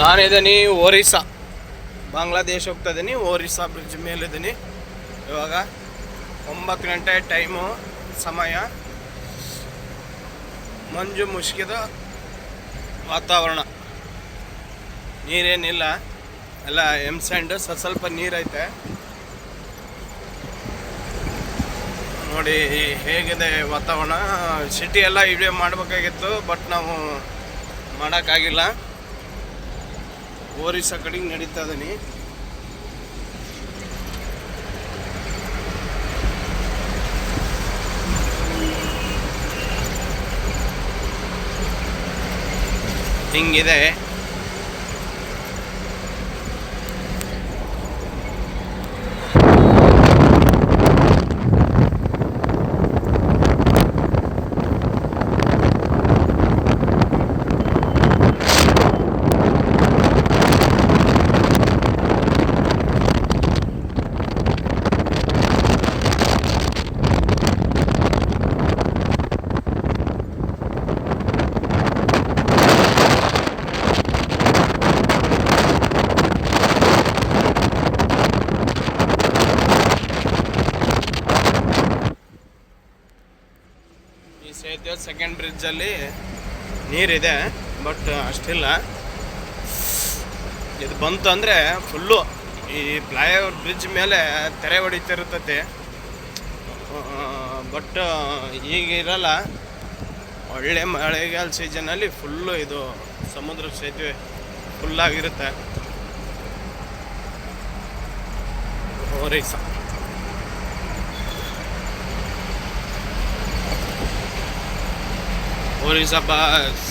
ನಾನಿದ್ದೀನಿ ಒರಿಸ್ಸಾ. ಬಾಂಗ್ಲಾದೇಶ ಹೋಗ್ತಾ ಇದ್ದೀನಿ ಒರಿಸ್ಸಾ ಬ್ರಿಡ್ಜ್ ಮೇಲಿದ್ದೀನಿ ಇವಾಗ ಒಂಬತ್ತು ಗಂಟೆ ಟೈಮು ಸಮಯ. ಮಂಜು ಮುಷ್ಕಿದ ವಾತಾವರಣ. ನೀರೇನಿಲ್ಲ. ಎಲ್ಲ ಎಂ ಸ್ಯಾಂಡ್ ಸ್ವಲ್ಪ ನೀರೈತೆ. ನೋಡಿ ಹೇಗಿದೆ ವಾತಾವರಣ. ಸಿಟಿ ಎಲ್ಲ ವಿಡಿಯೋ ಮಾಡಬೇಕಾಗಿತ್ತು ಬಟ್ ನಾವು ಮಾಡೋಕ್ಕಾಗಿಲ್ಲ. ಓರಿಸ್ಸಾ ಕಡೆಗೆ ನಡೀತಾ ಇದೀನಿ ಹಿಂಗಿದೆ. ಈ ಸೇತುವೆ ಸೆಕೆಂಡ್ ಬ್ರಿಡ್ಜಲ್ಲಿ ನೀರಿದೆ ಬಟ್ ಅಷ್ಟಿಲ್ಲ. ಇದು ಬಂತು ಅಂದರೆ ಫುಲ್ಲು ಈ ಫ್ಲೈಓವರ್ ಬ್ರಿಡ್ಜ್ ಮೇಲೆ ತೆರೆ ಹೊಡಿತಿರ್ತತಿ ಬಟ್ ಈಗ ಇರಲ್ಲ. ಒಳ್ಳೆ ಮಳೆಗಾಲ ಸೀಸನಲ್ಲಿ ಫುಲ್ಲು ಇದು ಸಮುದ್ರ ಸೇತುವೆ ಫುಲ್ಲಾಗಿರುತ್ತೆ ಒರಿಸ್ಸಾ ಒರಿಸ್ಸಾ ಬಸ್